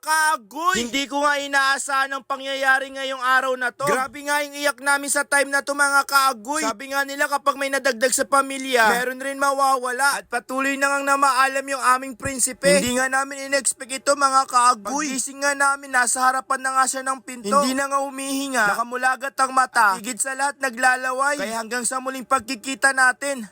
kaagoy! Hindi ko nga inaasahan ang pangyayari ngayong araw na to. Grabe nga yung iyak namin sa time na to mga kaagoy. Sabi nga nila kapag may nadagdag sa pamilya, meron rin mawawala. At patuloy na ngang na maalam yung aming prinsipe. Hindi nga namin in-expect ito mga kaagoy. Pagising nga namin, nasa harapan na nga siya ng pinto. Hindi na nga humihinga. Nakamulagat ang mata. At higit sa lahat naglalaway. Kaya hanggang sa muling pagkikita natin,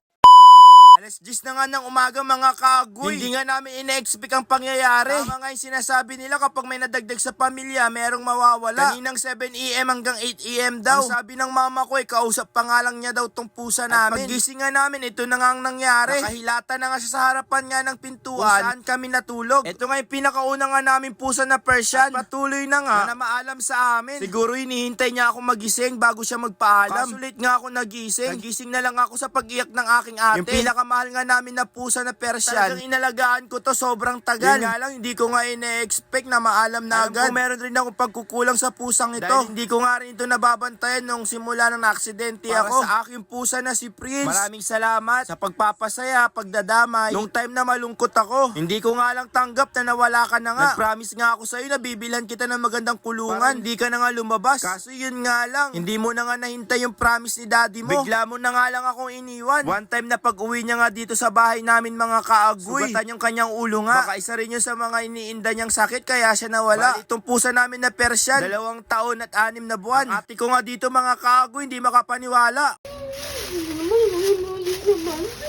Alas 10 na nga ng umaga mga kaagoy. Hindi nga namin ine-expect ang pangyayari. Tama nga yung sinasabi nila kapag may nadagdag sa pamilya, merong mawawala. Kaninang 7am hanggang 8am daw. Ang sabi ng mama ko, eh, kausap pa nga lang niya daw tong pusa namin. At paggising nga namin, ito na nga ang nangyari. Nakahilata na nga siya sa harapan nga ng pintuan. Kung saan kami natulog. Ito nga yung pinakauna nga namin pusa na Persian. At patuloy na nga na maalam sa amin. Siguro hinihintay niya ako magising bago siya magpaalam. Kasulit nga ako nagising. Nagising na lang ako sa pag-iyak ng aking ate. Yung pinakamahal nga namin na pusa na Persian. Talagang inalagaan ko to sobrang tagal. Yun nga lang, hindi ko nga ine-expect na maalam na Alam agad. ko, meron rin ako pagkukulang sa pusang ito. Dahil hindi ko nga rin ito nababantayan nung simula ng aksidente Para ako. sa aking pusa na si Prince. Maraming salamat sa pagpapasaya, pagdadamay. Nung time na malungkot ako, hindi ko nga lang tanggap na nawala ka na nga. Nag-promise nga ako sa'yo na bibilhan kita ng magandang kulungan. Hindi ka na nga lumabas. Kaso yun nga lang, hindi mo na nga nahintay yung promise ni daddy mo. Bigla mo na nga lang akong iniwan. One time na pag-uwi niya nga dito sa bahay namin mga kaagoy. Sugatan yung kanyang ulo nga. Baka isa rin yun sa mga iniinda niyang sakit kaya siya nawala. Bali, itong pusa namin na Persian, dalawang taon at anim na buwan. Ate ko nga dito mga kaagoy, hindi makapaniwala.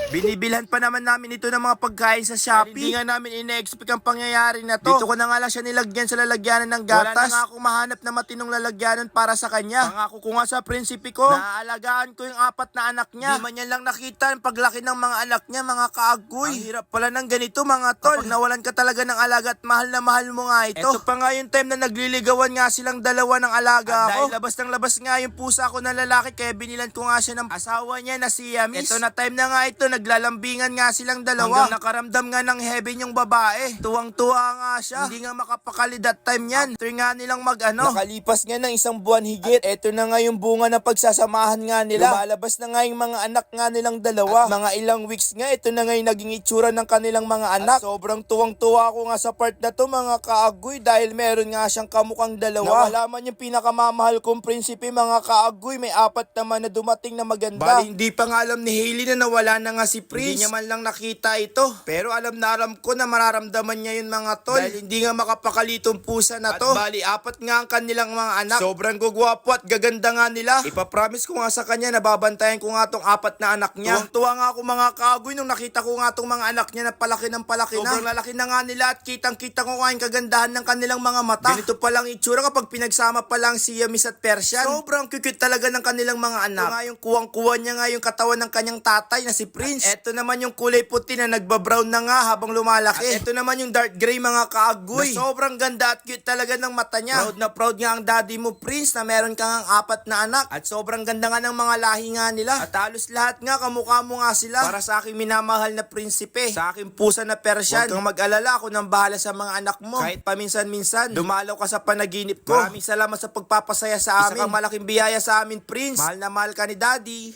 Binibilhan pa naman namin ito ng mga pagkain sa Shopee. Hindi nga namin ine-expect ang pangyayari na to. Dito ko na nga lang siya nilagyan sa lalagyanan ng gatas. Wala na nga akong mahanap na matinong lalagyanan para sa kanya. Pangako ko nga sa prinsipe ko, naaalagaan ko yung apat na anak niya. Di man yan lang nakita ang paglaki ng mga anak niya, mga kaagoy. Ang hirap pala ng ganito mga tol. Kapag nawalan ka talaga ng alaga at mahal na mahal mo nga ito. Ito pa nga yung time na nagliligawan nga silang dalawa ng alaga At ako. dahil labas ng labas nga yung pusa ko na lalaki kaya binilan ko nga siya ng asawa niya na si Yamis. Ito na time na nga ito, naglalambingan nga silang dalawa. Hanggang nakaramdam nga ng heaven yung babae. Tuwang-tuwa nga siya. Hindi nga makapakali that time yan. After nga nilang mag ano. Nakalipas nga ng isang buwan higit. Ito na nga yung bunga ng pagsasamahan nga nila. Lumalabas na nga yung mga anak nga nilang dalawa. At mga ilang weeks nga, ito na nga yung naging itsura ng kanilang mga anak. At sobrang tuwang-tuwa ko nga sa part na to mga kaagoy dahil meron nga siyang kamukhang dalawa. Nawala man yung pinakamamahal kong prinsipe mga kaagoy. May apat naman na dumating na maganda. Bali, hindi pa nga alam ni Hailey na nawala na nga si Prince. Hindi niya man lang nakita ito. Pero alam na alam ko na mararamdaman niya yun mga tol. Dahil hindi nga makapakalitong pusa na to. At bali, apat nga ang kanilang mga anak. Sobrang gugwapo at gaganda nga nila. Ipapromise ko nga sa kanya na babantayan ko nga tong apat na anak niya. Tuwang-tuwa nga ako mga kagoy nung nakita ko nga tong mga anak niya na palaki ng palaki na. Sobrang lalaki na nga nila at kitang-kita ko nga yung kagandahan ng kanilang mga mata. Ganito pa lang itsura kapag pinagsama pa lang si Yamis at Persian. Sobrang cute talaga ng kanilang mga anak. Ito nga yung kuwang-kuwa niya nga yung katawan ng kanyang tatay na si Prince. At eto naman yung kulay puti na nagbabrown na nga habang lumalaki. At eto naman yung dark gray mga kaagoy. Na sobrang ganda at cute talaga ng mata niya. Proud na proud nga ang daddy mo Prince na meron kang ang apat na anak. At sobrang ganda nga ng mga lahi nga nila. At halos lahat nga kamukha mo nga sila. Para sa aking minamahal na prinsipe. Sa aking pusa na Persian. Huwag kang mag-alala ako nang bahala sa mga anak mo. Kahit paminsan-minsan, dumalaw ka sa panaginip ko. Maraming salamat sa pagpapasaya sa amin. Isa kang malaking biyaya sa amin, Prince. Mahal na mahal ka ni Daddy.